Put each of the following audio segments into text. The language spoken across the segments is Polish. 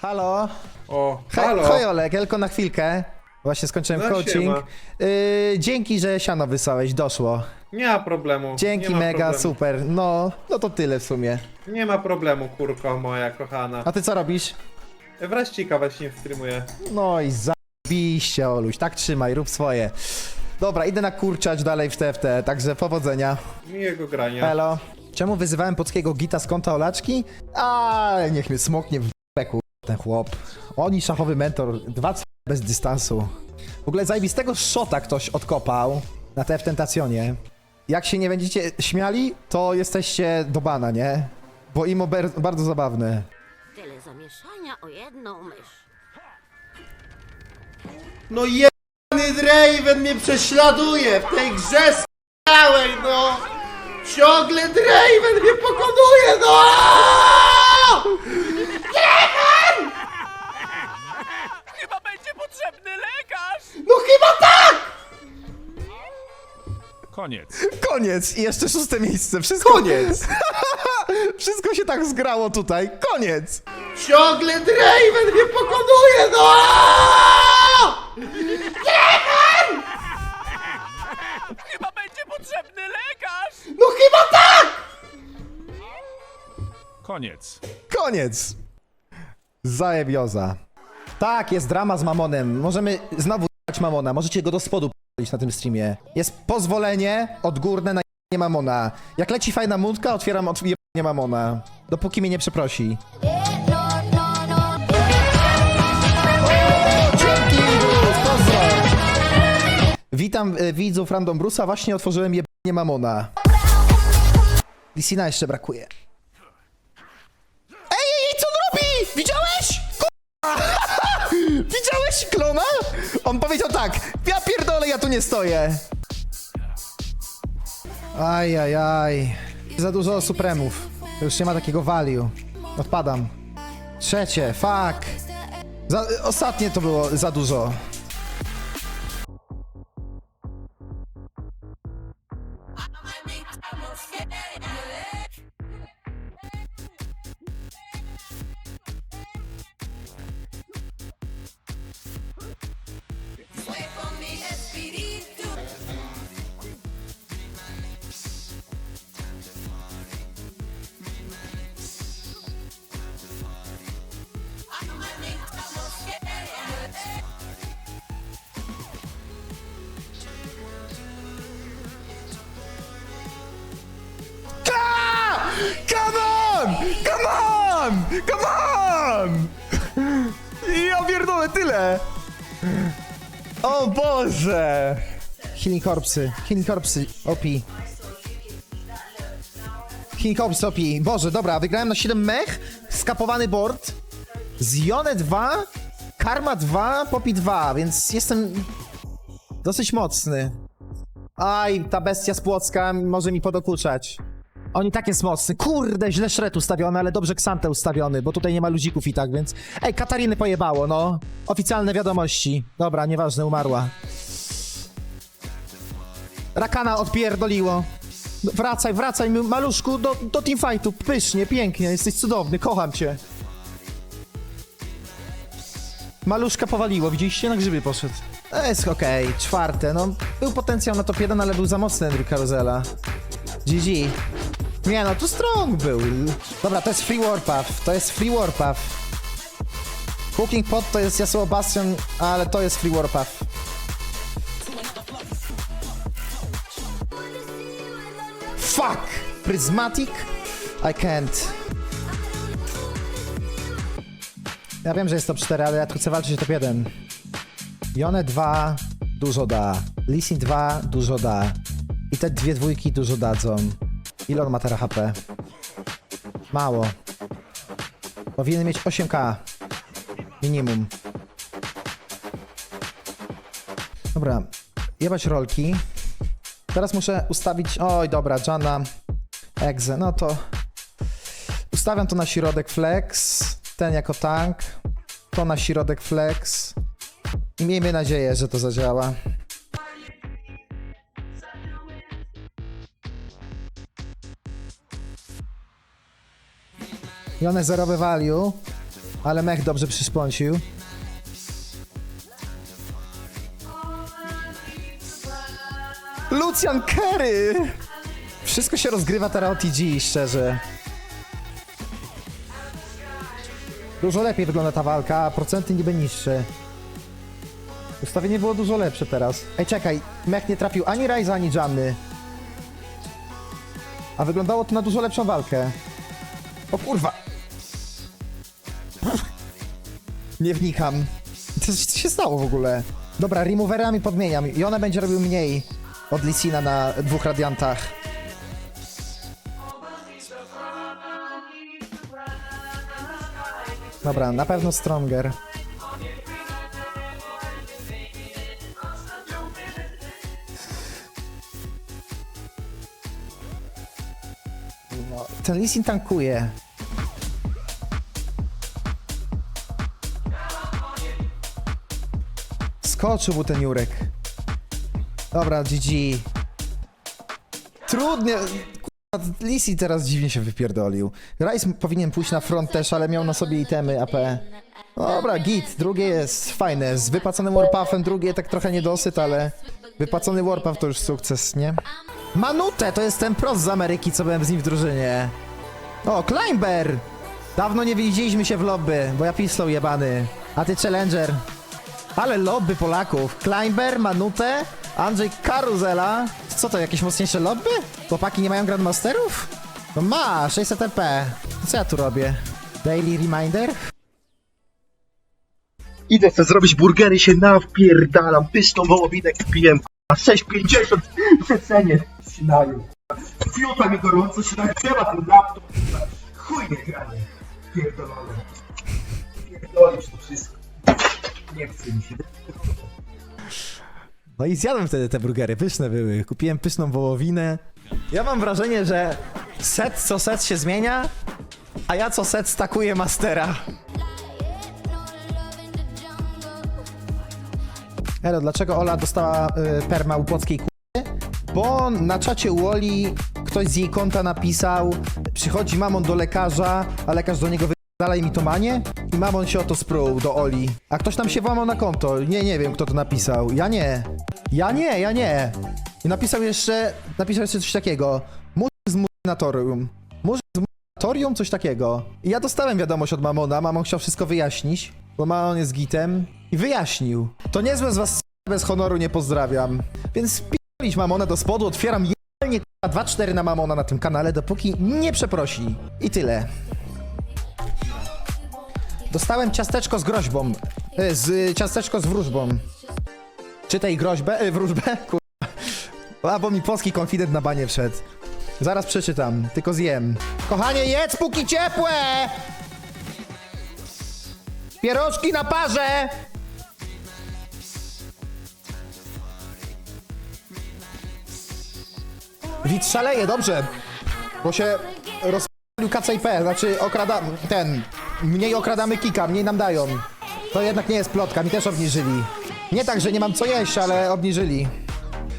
Halo? O, He- halo. Hej Olek, tylko na chwilkę. Właśnie skończyłem No, coaching. siema. Yy, dzięki, że siano wysłałeś, doszło. Nie ma problemu. Dzięki, nie ma mega, problemu. super. No, no to tyle w sumie. Nie ma problemu, kurko moja kochana. A ty co robisz? Wraścika właśnie streamuję. No i zabiście, Oluś, tak trzymaj, rób swoje. Dobra, idę nakurczać dalej w TFT, także powodzenia. Miłego grania. Elo. Czemu wyzywałem polskiego gita z konta Olaczki? A niech mnie smoknie w peku ten chłop. Oni szachowy mentor, dwa c bez dystansu. W ogóle zajebistego szota ktoś odkopał na TF Tentacjonie. Jak się nie będziecie śmiali, to jesteście do bana, nie? Bo imo ber- bardzo zabawne. Tyle zamieszania o jedną mysz. No jebany Draven mnie prześladuje w tej grze s***ałej, no! Ciągle Draven mnie Koniec. Koniec! I jeszcze szóste miejsce. Wszystko Koniec! Wszystko się tak zgrało tutaj. Koniec! Ciągle Draven mnie pokonuje, no! Chyba będzie potrzebny lekarz! No chyba tak! Koniec. Koniec! Zajebioza. Tak, jest drama z Mamonem. Możemy znowu dać Mamona. Możecie go do spodu na tym streamie. Jest pozwolenie odgórne na nie Mamona. Jak leci fajna mundka, otwieram otwieram Mamona. Dopóki mnie nie przeprosi. Witam y, widzów Random Brusa. Właśnie otworzyłem jebanie Mamona. Lisina jeszcze brakuje. Ej, ej, ej, co on robi? Widziałeś? Widziałeś klona? On powiedział tak, ja pierdolę, ja tu nie stoję. Aj, aj, aj. Za dużo supremów. Już nie ma takiego value. Odpadam. Trzecie, fuck. Za, ostatnie to było za dużo. On! Come on! Ja pierdolę, tyle! O Boże! Healing Corpsy, Healing Corpsy, OP. Healing Corpsy, OP. Boże, dobra, wygrałem na 7 mech, skapowany board, Zione 2, Karma 2, Poppy 2, więc jestem dosyć mocny. Aj, ta bestia z Płocka może mi podokuczać. On i tak jest mocny. Kurde, źle szret ustawiony, ale dobrze Ksante ustawiony, bo tutaj nie ma ludzików i tak, więc... Ej, Katariny pojebało, no. Oficjalne wiadomości. Dobra, nieważne, umarła. Rakana odpierdoliło. Wracaj, wracaj, maluszku, do, do teamfightu. Pysznie, pięknie, jesteś cudowny, kocham cię. Maluszka powaliło, widzieliście? Na grzyby poszedł. E, Jest okej, czwarte, no. Był potencjał na top 1, ale był za mocny Andrew Karuzela. GG. Nie no, tu strong był. Dobra, to jest free warpath, to jest free warpath. Cooking pot to jest Yasuo Bastion, ale to jest free warpath. Fuck! Prismatic? I can't. Ja wiem, że jest top 4, ale ja tu chcę walczyć o top 1. Jone 2 dużo da. Lisin 2 dużo da. I te dwie dwójki dużo dadzą. Ile on ma teraz HP? Mało. Powinien mieć 8k. Minimum. Dobra. Jebać rolki. Teraz muszę ustawić... Oj, dobra, Jana. Exe. No to... Ustawiam to na środek flex. Ten jako tank. To na środek flex. I miejmy nadzieję, że to zadziała. I one zerowe value. Ale mech dobrze przyspącił. Lucian Kerry! Wszystko się rozgrywa teraz o TG, szczerze. Dużo lepiej wygląda ta walka, a procenty niby niższe. Ustawienie było dużo lepsze teraz. Ej, czekaj, mech nie trafił ani Ryza, ani Janny. A wyglądało to na dużo lepszą walkę. O kurwa! Nie wnikam. Co, się stało w ogóle? Dobra, removerami podmieniam i ona będzie robił mniej od Lisina na dwóch radiantach. Dobra, na pewno Stronger. No, ten Lisin tankuje. Skoczył mu ten Jurek. Dobra, GG. Trudnie. Kurwa, Lisi teraz dziwnie się wypierdolił. Rice powinien pójść na front też, ale miał na sobie itemy AP. Dobra, git. Drugie jest fajne. Z wypaconym warpuffem, drugie tak trochę niedosyt, ale wypacony warpuff to już sukces, nie? Manute to jest ten prost z Ameryki, co byłem z nim w drużynie. O, Climber! Dawno nie widzieliśmy się w lobby, bo ja pisał jebany. A ty Challenger. Ale lobby Polaków. Climber, Manute, Andrzej Karuzela. Co to, jakieś mocniejsze lobby? Chłopaki nie mają Grandmasterów? No ma, 600 EP. Co ja tu robię? Daily reminder? Idę chcę zrobić burgery, się nawpierdalam, pyszną wołowinę kupiłem, a 6,50 w przecenie ścinaju. Fiuta mi gorąco się nagrywa ten laptop, chuj nie granie, pierdolone. Pierdolisz to wszystko. Nie chce mi się. No i zjadłem wtedy te burgery, pyszne były. Kupiłem pyszną wołowinę. Ja mam wrażenie, że set co set się zmienia, a ja co set stakuję mastera. Elo, dlaczego Ola dostała y, perma u płockiej k***y? Bo na czacie Woli ktoś z jej konta napisał przychodzi mamon do lekarza, a lekarz do niego Dalej mi to manie i mamon się o to sprół do Oli. A ktoś tam się włamał na konto. Nie, nie wiem kto to napisał. Ja nie. Ja nie, ja nie. I napisał jeszcze, napisał jeszcze coś takiego. Murzyn z murzynatorium. Murzyn z murzynatorium? Coś takiego. I ja dostałem wiadomość od mamona, mamon chciał wszystko wyjaśnić, bo mamon jest gitem i wyjaśnił. To niezłe z was bez honoru nie pozdrawiam. Więc p***lić mamona do spodu, otwieram jelnie 2-4 na mamona na tym kanale, dopóki nie przeprosi. I tyle. Dostałem ciasteczko z groźbą. E, Z ciasteczko z wróżbą. Czytaj groźbę, e, wróżbę, kurwa. A, bo mi polski konfident na banie wszedł. Zaraz przeczytam, tylko zjem. Kochanie, jedz póki ciepłe! Pierożki na parze! Widz szaleje, dobrze. Bo się rozpalił KCP, znaczy okrada... ten... Mniej okradamy kika, mniej nam dają. To jednak nie jest plotka, mi też obniżyli. Nie tak, że nie mam co jeść, ale obniżyli.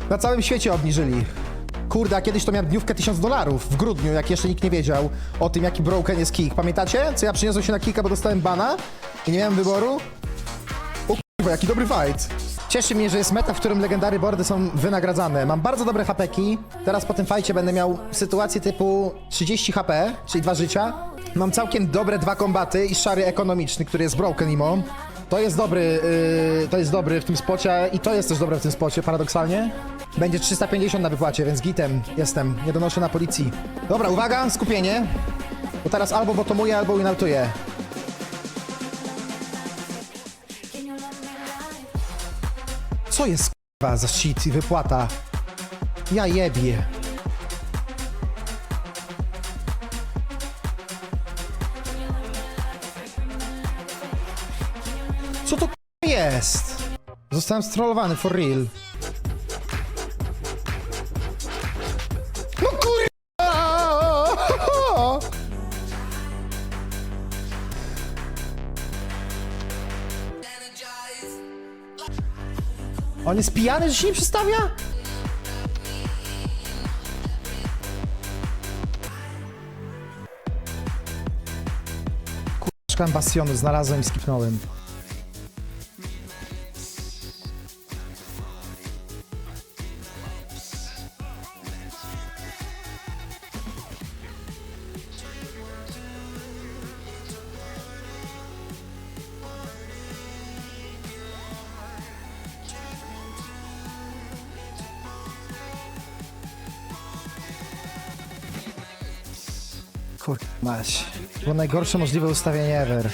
Na całym świecie obniżyli. Kurde, a kiedyś to miałem dniówkę 1000 dolarów w grudniu, jak jeszcze nikt nie wiedział o tym, jaki broken jest kick. Pamiętacie? Co ja przyniosłem się na kika, bo dostałem bana i nie miałem wyboru? O kurwa, jaki dobry fight. Cieszy mnie, że jest meta, w którym legendary boardy są wynagradzane. Mam bardzo dobre hapeki. Teraz po tym fajcie będę miał sytuację typu 30 HP, czyli dwa życia. Mam całkiem dobre dwa kombaty i szary ekonomiczny, który jest broken imo. To jest dobry, yy, to jest dobry w tym spocie i to jest też dobre w tym spocie, paradoksalnie. Będzie 350 na wypłacie, więc gitem jestem. Nie donoszę na policji. Dobra, uwaga, skupienie. Bo teraz albo botomuję, albo winaltuję. Co jest k***a za shit i wypłata? Ja jebie. Jest? Zostałem strollowany for real. No kurwa! On jest pijany, że się nie przestawia? Kurczka, bastionu, znalazłem i skipnąłem. Kur... Mać. Było najgorsze możliwe ustawienie ever.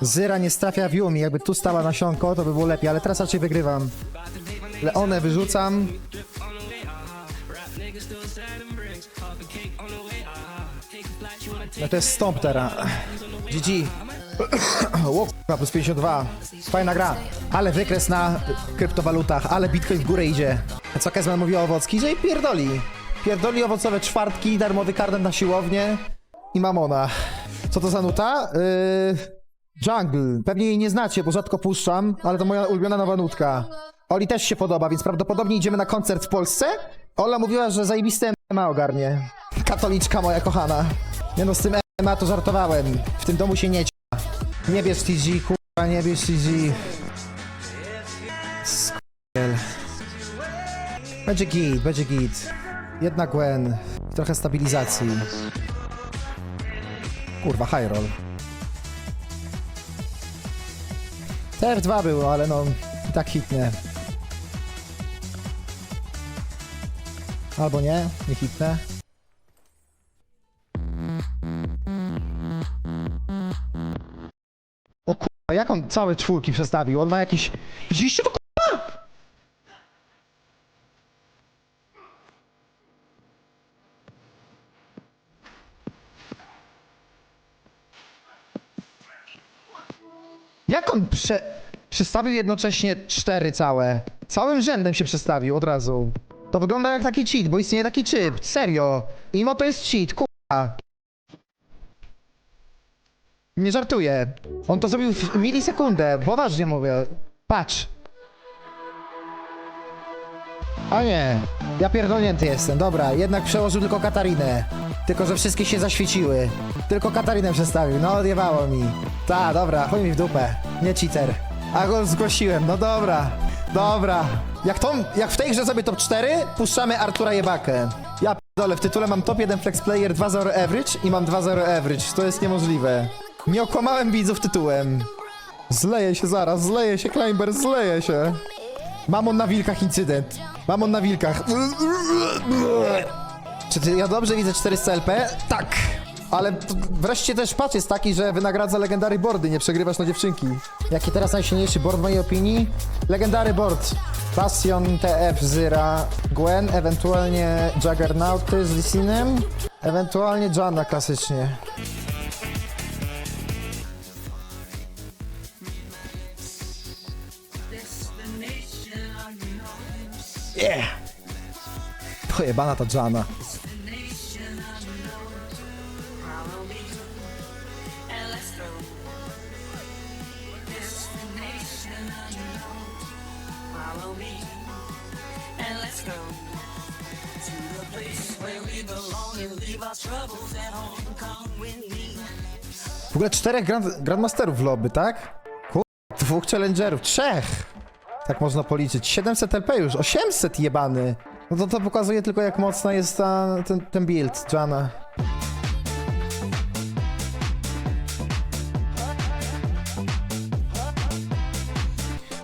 Zyra nie strafia w Yumi, jakby tu stała nasionko, to by było lepiej, ale teraz raczej wygrywam. Leone wyrzucam. No to jest stąp teraz. GG. Ło, k***a, plus 52. Fajna gra. Ale wykres na kryptowalutach, ale Bitcoin w górę idzie. Co Kezman mówi o owocki? Że i pierdoli. Pierdoli owocowe czwartki, darmowy karnet na siłownię i mamona. Co to za nuta? Yy... Jungle. Pewnie jej nie znacie, bo rzadko puszczam, ale to moja ulubiona nowa nutka. Oli też się podoba, więc prawdopodobnie idziemy na koncert w Polsce. Ola mówiła, że zajebiste MMA ogarnie. Katoliczka moja kochana. Nie no, z tym MMA to żartowałem. W tym domu się nie nie bierz TG, kurwa, nie bierz TG. Będzie git, będzie git. Jedna Gwen. Trochę stabilizacji. Kurwa, high roll. TF2 było, ale no, tak hitnie. Albo nie, nie hitne. O kurwa, jak on całe czwórki przestawił? On ma jakiś... Widzieliście to Jak on prze... przestawił jednocześnie cztery całe? Całym rzędem się przestawił od razu. To wygląda jak taki cheat, bo istnieje taki chip. Serio. Mimo to jest cheat, kurwa. Nie żartuję. On to zrobił w milisekundę, poważnie mówię. Patrz. A nie, ja pierdolnięty jestem, dobra, jednak przełożył tylko Katarinę. Tylko, że wszystkie się zaświeciły. Tylko Katarinę przestawił, no odjebało mi. Ta, dobra, chuj mi w dupę. Nie cheater. A go zgłosiłem, no dobra. Dobra. Jak, tą, jak w tej grze sobie top 4, puszczamy Artura Jebakę. Ja pierdolę, w tytule mam top 1 flex player 2.0 average i mam 2.0 average. To jest niemożliwe. Nie okłamałem widzów tytułem. Zleje się zaraz, zleje się Climber, zleje się. Mamon na wilkach incydent. Mamon na wilkach. Czy ty, ja dobrze widzę 400 LP? Tak. Ale wreszcie też patch jest taki, że wynagradza legendary boardy, nie przegrywasz na dziewczynki. Jaki teraz najsilniejszy board w mojej opinii? Legendary board. Bastion, TF, Zyra, Gwen, ewentualnie Juggernauty z Lissinem, ewentualnie Janna klasycznie. Pojebana ta Jana. W ogóle czterech grand, Grandmasterów w lobby, tak? Kur... Dwóch Challengerów, trzech! Tak można policzyć. 700 LP już, 800 jebany! No to to pokazuje tylko jak mocna jest ta, ten, ten build, Jana.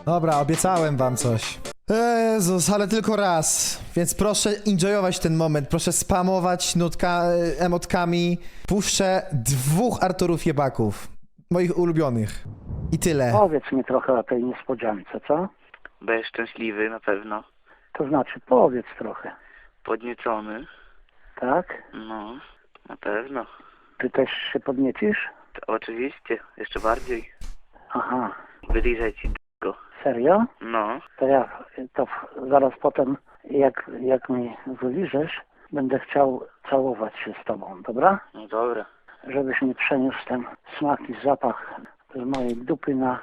Dobra, obiecałem wam coś. Jezus, ale tylko raz. Więc proszę enjoyować ten moment, proszę spamować nutka, e, emotkami. Puszczę dwóch Arturów jebaków. Moich ulubionych. I tyle. Powiedz mi trochę o tej niespodziance, co? Będziesz szczęśliwy na pewno. To znaczy, powiedz trochę, Podniecony. tak? No, na pewno. Ty też się podniecisz? To oczywiście, jeszcze bardziej. Aha, Wyliżaj ci d***go. serio? No, To ja, to zaraz potem, jak, jak mi wyliżesz, będę chciał całować się z tobą, dobra? no dobra. Żebyś mi przeniósł ten smak i zapach z mojej dupy na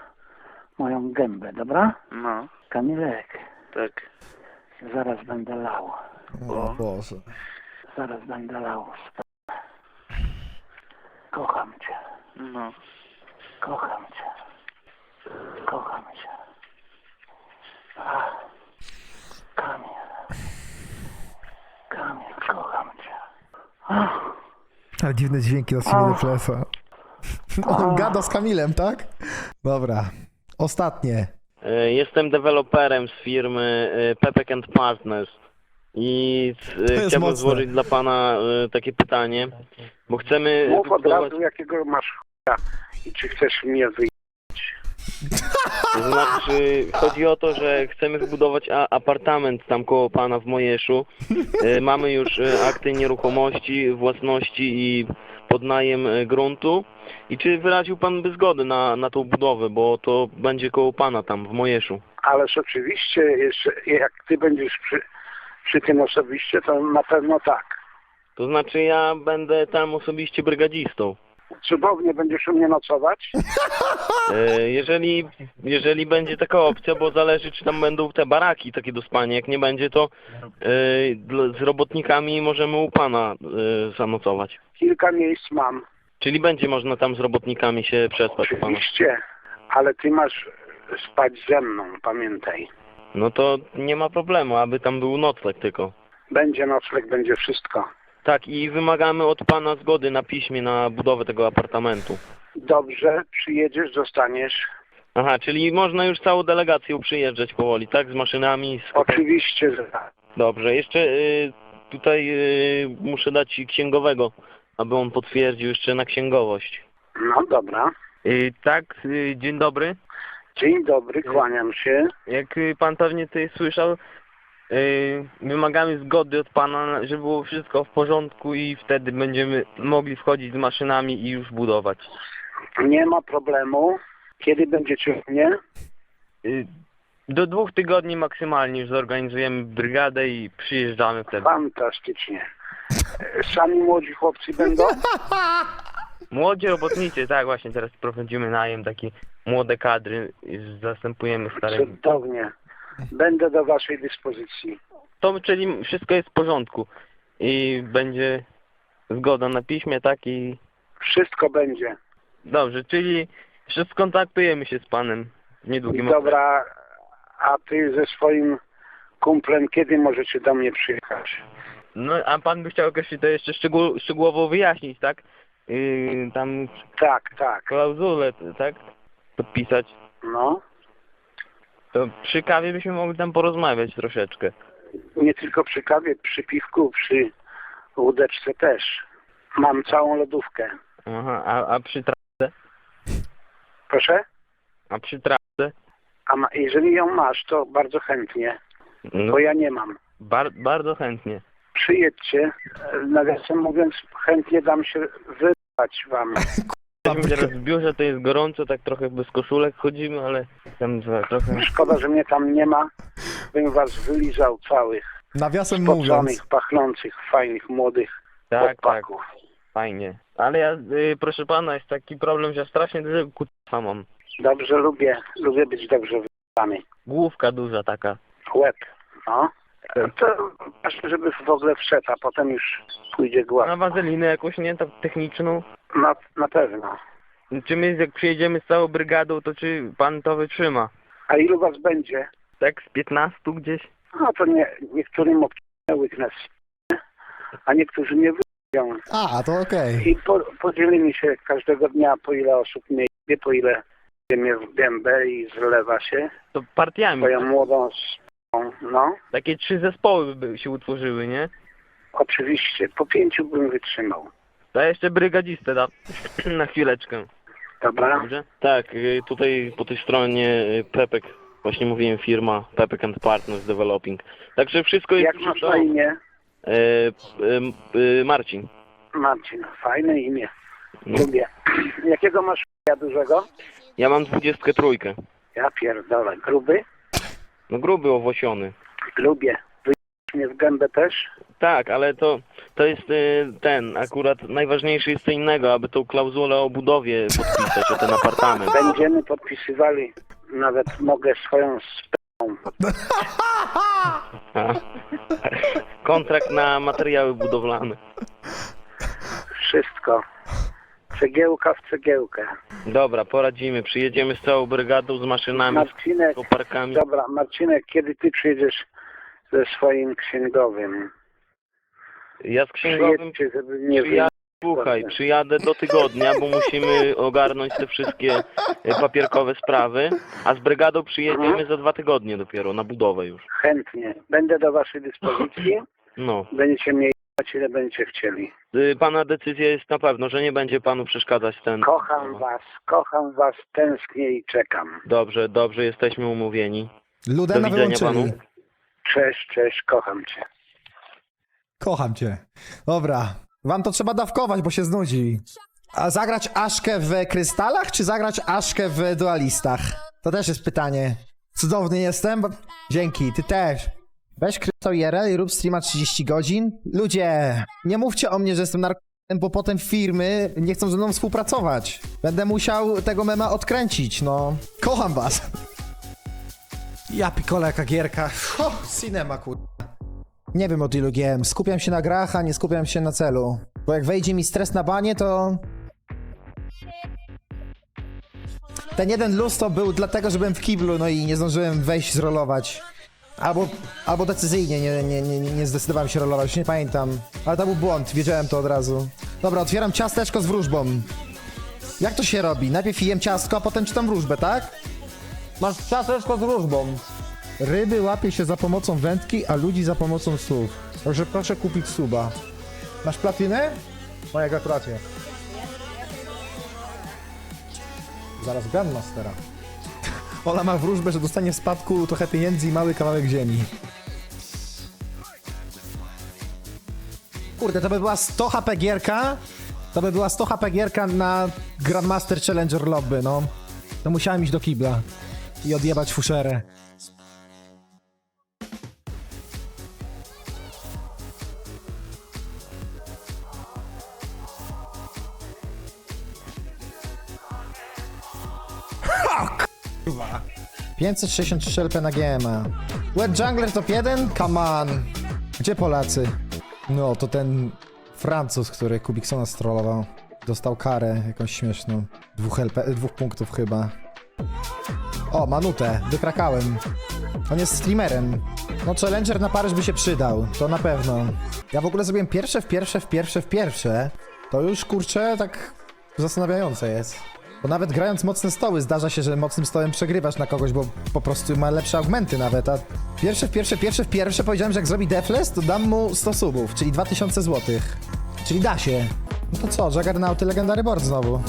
moją gębę, dobra? No, Kamilek, tak. Zaraz będę lał. O Boże. Zaraz będę lał. Kocham cię. No. Kocham cię. Kocham cię. Ach, Kamil. Kamil, kocham cię. Ach, Ale dziwne dźwięki na streamie Deflesa. On gada z Kamilem, tak? Dobra. Ostatnie. E, Jestem deweloperem z firmy e, Pepek and Partners i e, chciałbym mocne. złożyć dla pana takie pytanie, bo chcemy Mów od wybudować, razu, jakiego masz ch**a i czy chcesz mnie wyjść. znaczy chodzi o to, że chcemy wybudować a, apartament tam koło pana w Mojeszu. E, Mamy już e, akty nieruchomości, własności i podnajem e, gruntu. I czy wyraził pan by zgodę na, na tą budowę, bo to będzie koło pana tam w Mojeszu. Ależ oczywiście, jeszcze, jak ty będziesz przy, przy tym osobiście, to na pewno tak. To znaczy ja będę tam osobiście brygadzistą. Cudownie będziesz u mnie nocować. E, Jeżeli, jeżeli będzie taka opcja, bo zależy czy tam będą te baraki takie do spania, jak nie będzie to e, z robotnikami możemy u pana e, zanocować. Kilka miejsc mam. Czyli będzie można tam z robotnikami się przespać u pana. Oczywiście, ale ty masz spać ze mną, pamiętaj. No to nie ma problemu, aby tam był nocleg tylko. Będzie nocleg, będzie wszystko. Tak i wymagamy od pana zgody na piśmie na budowę tego apartamentu. Dobrze, przyjedziesz, zostaniesz. Aha, czyli można już całą delegacją przyjeżdżać powoli, tak? Z maszynami, z Oczywiście, że tak. Dobrze, jeszcze y, tutaj y, muszę dać księgowego, aby on potwierdził jeszcze na księgowość. No dobra. Y, tak, y, dzień dobry. Dzień dobry, kłaniam się. Jak y, pan pewnie tutaj słyszał, wymagamy zgody od pana, żeby było wszystko w porządku i wtedy będziemy mogli wchodzić z maszynami i już budować. Nie ma problemu. Kiedy będziecie u mnie? Y, do dwóch tygodni maksymalnie już zorganizujemy brygadę i przyjeżdżamy wtedy. Fantastycznie. Sami młodzi chłopcy będą? Młodzi robotnicy, tak właśnie teraz prowadzimy najem, takie młode kadry, i zastępujemy stare. Cudownie. Będę do waszej dyspozycji. To czyli wszystko jest w porządku i będzie zgoda na piśmie, tak i Wszystko będzie. dobrze, czyli jeszcze skontaktujemy się z panem w niedługim Dobra, a ty ze swoim kumplem kiedy możecie do mnie przyjechać? No a pan by chciał to jeszcze szczegół, szczegółowo wyjaśnić, tak? Yy, tam Tak, tak. klauzulę, tak? Podpisać. No. To przy kawie byśmy mogli tam porozmawiać troszeczkę. Nie tylko przy kawie, przy piwku, przy łódeczce też. Mam całą lodówkę. Aha, a, a przy tra- Proszę? a przy trawce? A ma, jeżeli ją masz, to bardzo chętnie, No, bo ja nie mam. bar, bardzo chętnie. Przyjedźcie, e, nawiasem mówiąc, chętnie dam się wyrwać wam. Jesteśmy teraz w biurze, to jest gorąco, tak trochę bez koszulek chodzimy, ale tam trochę... Szkoda, że mnie tam nie ma. Bym was wylizał całych, Nawiasem mówiąc. pachnących, fajnych, młodych Tak, tak, fajnie. Ale ja, y, proszę pana, jest taki problem, że ja strasznie dużo kuta mam. Dobrze lubię, lubię być dobrze wyrwany. Główka duża taka. Łeb, no. To ważne, żeby w ogóle wszedł, a potem już pójdzie Na gładko. wazelinę jakąś, nie? Tak techniczną. Na, na pewno. Czy my, jak przyjedziemy z całą brygadą, to czy pan to wytrzyma? A ilu was będzie? Tak z 15 gdzieś? No to nie, niektórym obcinę łyknę, a niektórzy nie wyjdą. A, to okej. I po, podzielimy się każdego dnia, po ile osób mnie jebie, po ile mnie w gębę i zlewa się. To partiami. Twoją młodą z no. Takie trzy zespoły by się utworzyły, nie? Oczywiście, po pięciu bym wytrzymał. To jeszcze brygadzistę da na chwileczkę. Dobra? Dobrze? Tak, y, tutaj po tej stronie y, Pepek, właśnie mówiłem firma Pepek and Partners Developing. Także wszystko jest... Jak masz na imię? E, y, y, Marcin. Marcin, fajne imię. No. Lubię. Jakiego masz ja dużego? Ja mam dwudziestkę trójkę. Ja pierdolę. Gruby? No gruby, owłosiony. Lubię. Mnie w gębę też? Tak, ale to, to jest y, ten, akurat najważniejsze jest co innego, aby tą klauzulę o budowie podpisać, o ten apartament. Będziemy podpisywali. Nawet mogę swoją podpisać. Kontrakt na materiały budowlane. Wszystko. Cegiełka w cegiełkę. Dobra, poradzimy. Przyjedziemy z całą brygadą, z maszynami, Marcinek, z koparkami. dobra, Marcinek, kiedy ty przyjedziesz ze swoim księgowym? Ja z księgowym Przyjedźcie, żeby nie przyjadę, słuchaj, przyjadę do tygodnia, bo musimy ogarnąć te wszystkie e, papierkowe sprawy, a z brygadą przyjedziemy za dwa tygodnie dopiero, na budowę już. Chętnie. Będę do waszej dyspozycji. No. Będziecie jechać, ile będziecie chcieli. Y, Pana decyzja jest na pewno, że nie będzie panu przeszkadzać ten... Kocham was, kocham was, tęsknię i czekam. Dobrze, dobrze, jesteśmy umówieni. Ludena Do widzenia wyłączyli. panu. Cześć, cześć, kocham cię. Kocham cię. Dobra. Wam to trzeba dawkować, bo się znudzi. A zagrać Aszkę w krystalach, czy zagrać Aszkę w dualistach? To też jest pytanie. Cudowny jestem. bo- Dzięki, ty też. Weź krypto IRL i rób streama 30 godzin. Ludzie, nie mówcie o mnie, że jestem narkotykiem, bo potem firmy nie chcą ze mną współpracować. Będę musiał tego mema odkręcić, no. Kocham was. Ja pikole jaka gierka. Ho, cinema kur... Nie wiem od ilu giem. Skupiam się na grach, a nie skupiam się na celu. Bo jak wejdzie mi stres na banie, to... Ten jeden luz to był dlatego, że byłem w kiblu, no i nie zdążyłem wejść, zrolować. Albo, albo decyzyjnie nie, nie, nie, nie zdecydowałem się rolować, już nie pamiętam. Ale to był błąd, wiedziałem to od razu. Dobra, otwieram ciasteczko z wróżbą. Jak to się robi? Najpierw jem ciastko, a potem czytam wróżbę, tak? Masz ciasteczko z wróżbą. Ryby łapie się za pomocą wędki, a ludzi za pomocą słów. Także proszę kupić suba. Masz platynę? Moja gratulacje. Zaraz Grandmastera. Ola ma wróżbę, że dostanie w spadku trochę pieniędzy i mały kawałek ziemi. Kurde, to by była 100 HP gierka. To by była 100 HP gierka na Grandmaster Challenger Lobby, no. To musiałem iść do kibla i odjebać fuszerę. Kurwa. 563 LP na GMA. Wet Jungler top 1? Come on. Gdzie Polacy? No, to ten Francuz, który Kubiksona strollował. Dostał karę jakąś śmieszną. Dwóch, LP, dwóch punktów chyba. O, Manutę, wykrakałem. On jest streamerem. No, Challenger na Paryż by się przydał, to na pewno. Ja w ogóle zrobiłem pierwsze w pierwsze w pierwsze w pierwsze. To już, kurczę, tak zastanawiające jest. Bo nawet grając mocne stoły zdarza się, że mocnym stołem przegrywasz na kogoś, bo po prostu ma lepsze augmenty nawet, a pierwsze pierwsze, pierwsze pierwsze powiedziałem, że jak zrobi defless, to dam mu 100 subów, czyli 2000 złotych. Czyli da się. No to co, Juggernauty Legendary Board znowu.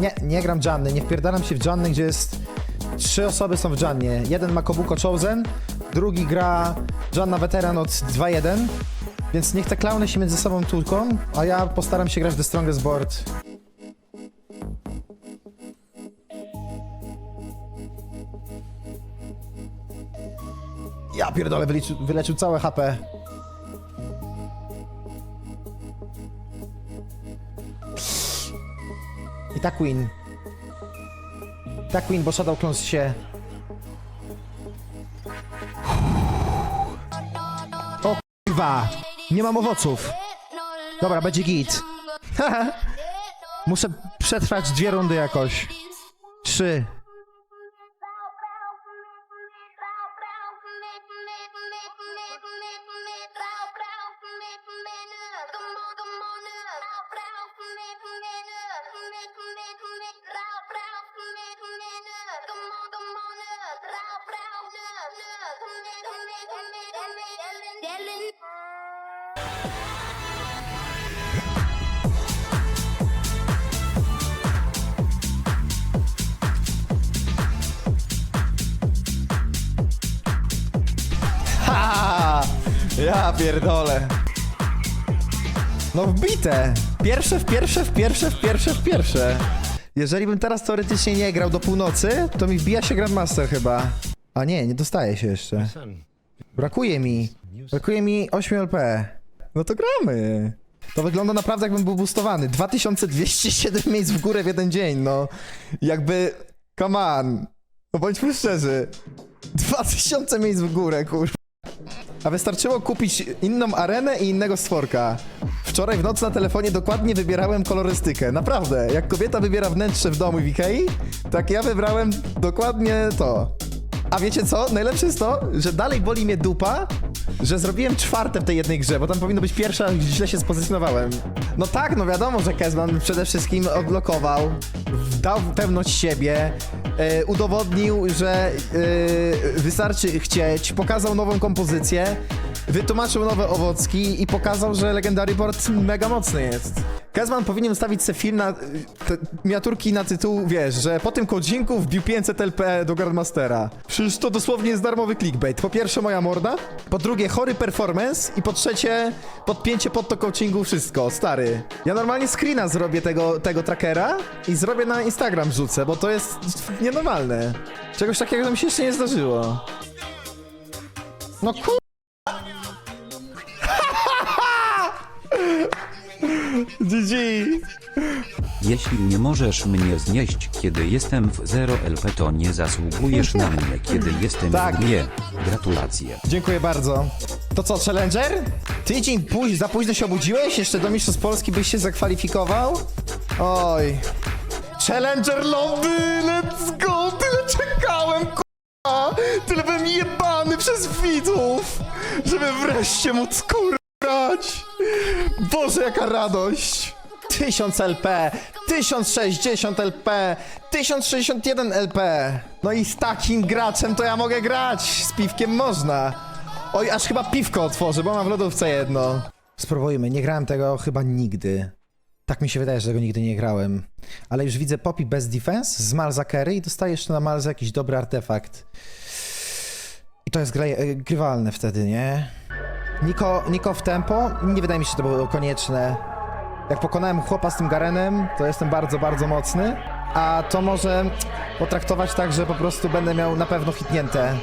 Nie, nie gram Janny, nie wpierdalam się w Janny, gdzie jest... Trzy osoby są w Jannie. Jeden ma Kobuko Chosen, drugi gra Janna Veteran od 2-1, więc niech te klauny się między sobą tłuką, a ja postaram się grać The Strongest Board. Ja pierdolę, wyleczył, wyleczył całe HP. I tak win. I tak win, bo Shadow Clone się... O kurwa! Nie mam owoców. Dobra, będzie git. Muszę przetrwać dwie rundy jakoś. Trzy. Ha! Ja pierdolę. No wbite! Pierwsze w pierwsze w pierwsze w pierwsze w pierwsze. Jeżeli bym teraz teoretycznie nie grał do północy, to mi wbija się Grandmaster chyba. A nie, nie dostaje się jeszcze. Brakuje mi. Brakuje mi 8 LP. No to gramy. To wygląda naprawdę jakbym był boostowany. 2207 miejsc w górę w jeden dzień, no. Jakby... Come on. No bądźmy szczerzy. 2000 miejsc w górę, kur... A wystarczyło kupić inną arenę i innego stworka. Wczoraj w nocy na telefonie dokładnie wybierałem kolorystykę. Naprawdę, jak kobieta wybiera wnętrze w domu w Ikei, tak ja wybrałem dokładnie to. A wiecie co? Najlepsze jest to, że dalej boli mnie dupa, że zrobiłem czwarte w tej jednej grze, bo tam powinno być pierwsza, źle się spozycjonowałem. No tak, no wiadomo, że Kezman przede wszystkim odblokował, dał pewność siebie, e, udowodnił, że e, wystarczy chcieć, pokazał nową kompozycję, wytłumaczył nowe owocki i pokazał, że Legendary Board mega mocny jest. Kezman powinien ustawić sobie film na te miniaturki na tytuł, wiesz, że po tym kodzinku wbił 500 LP do Grandmastera. Przecież to dosłownie jest darmowy clickbait. Po pierwsze moja morda, po drugie chory performance i po trzecie podpięcie pod to coachingu wszystko, stary. Ja normalnie screena zrobię tego, tego trackera i zrobię na Instagram rzucę, bo to jest nienormalne. Czegoś takiego mi się jeszcze nie zdarzyło. No kur... GG! Jeśli nie możesz mnie znieść, kiedy jestem w 0 LP, to nie zasługujesz na mnie, kiedy jestem Tak. w G. Gratulacje. Dziękuję bardzo. To co, Challenger? Tydzień później, za późno się obudziłeś? Jeszcze do Mistrzostw Polski byś się zakwalifikował? Oj. Challenger lobby, let's go! Tyle czekałem, k***a! Tyle byłem jebany przez widzów, żeby wreszcie móc kurać! Boże, jaka radość! 1000 LP, 1060 LP, 1061 LP. No i z takim graczem to ja mogę grać. Z piwkiem można. Oj, aż chyba piwko otworzę, bo mam w lodówce jedno. Spróbujmy, nie grałem tego chyba nigdy. Tak mi się wydaje, że tego nigdy nie grałem. Ale już widzę Poppy bez defense z Malza carry i dostaję jeszcze na Malza jakiś dobry artefakt. I to jest e, grywalne wtedy, nie? Niko, Niko w tempo? Nie wydaje mi się, że to było konieczne. Jak pokonałem chłopa z tym Garenem, to jestem bardzo, bardzo mocny. A to może potraktować tak, że po prostu będę miał na pewno hitnięte.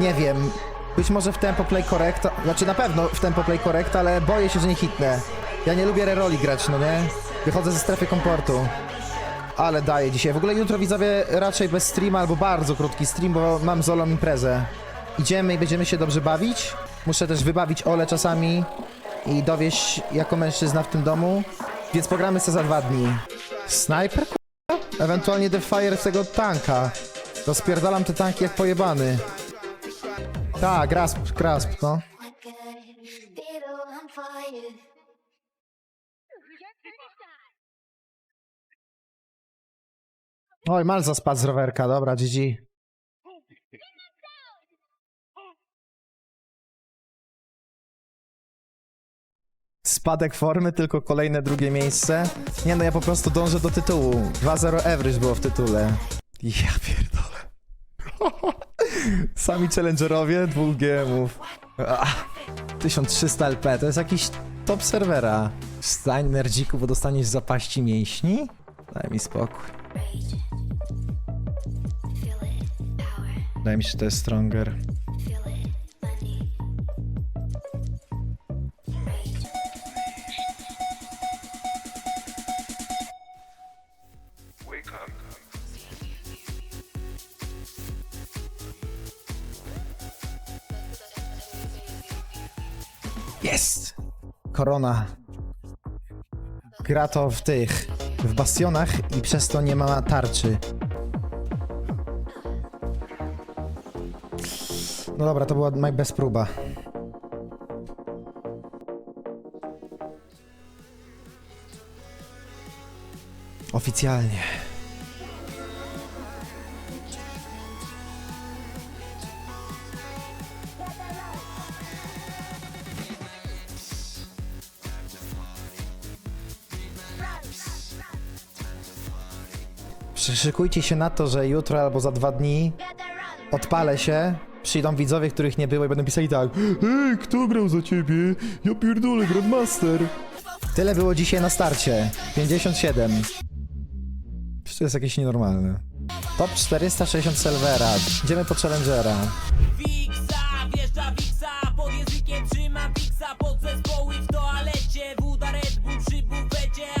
Nie wiem. Być może w tempo play correct, znaczy na pewno w tempo play correct, ale boję się, że nie hitnę. Ja nie lubię reroli grać, no nie? Wychodzę ze strefy komfortu. Ale daję dzisiaj. W ogóle jutro widzowie raczej bez streama albo bardzo krótki stream, bo mam zolą imprezę. Idziemy i będziemy się dobrze bawić. Muszę też wybawić Ole czasami i dowieść jako mężczyzna w tym domu, więc pogramy sobie za dwa dni. Sniper, k***a? Ewentualnie Defire z tego tanka. Rozpierdalam te tanki jak pojebany. Tak, grasp, grasp, no. Oj, Malza spadł z rowerka, dobra, GG. Spadek formy, tylko kolejne drugie miejsce. Nie no, ja po prostu dążę do tytułu. 2-0 average było w tytule. Ja pierdolę. Sami challengerowie, dwóch GMów. Ach, 1300 LP, to jest jakiś top serwera. Stań nerdziku, bo dostaniesz zapaści mięśni? Daj mi spokój. Wydaje mi się, że to jest stronger. Jest! Korona. Gra to w tych, w bastionach i przez to nie ma tarczy. No dobra, to była my bez próba. Oficjalnie. Przyszykujcie się na to, że jutro albo za dwa dni odpalę się, przyjdą widzowie, których nie było i będą pisali tak Ej, kto grał za ciebie? Ja pierdolę, Grandmaster. Tyle było dzisiaj na starcie. 57. Przecież to jest jakieś nienormalne. Top 460 Selvera. Idziemy po Challengera.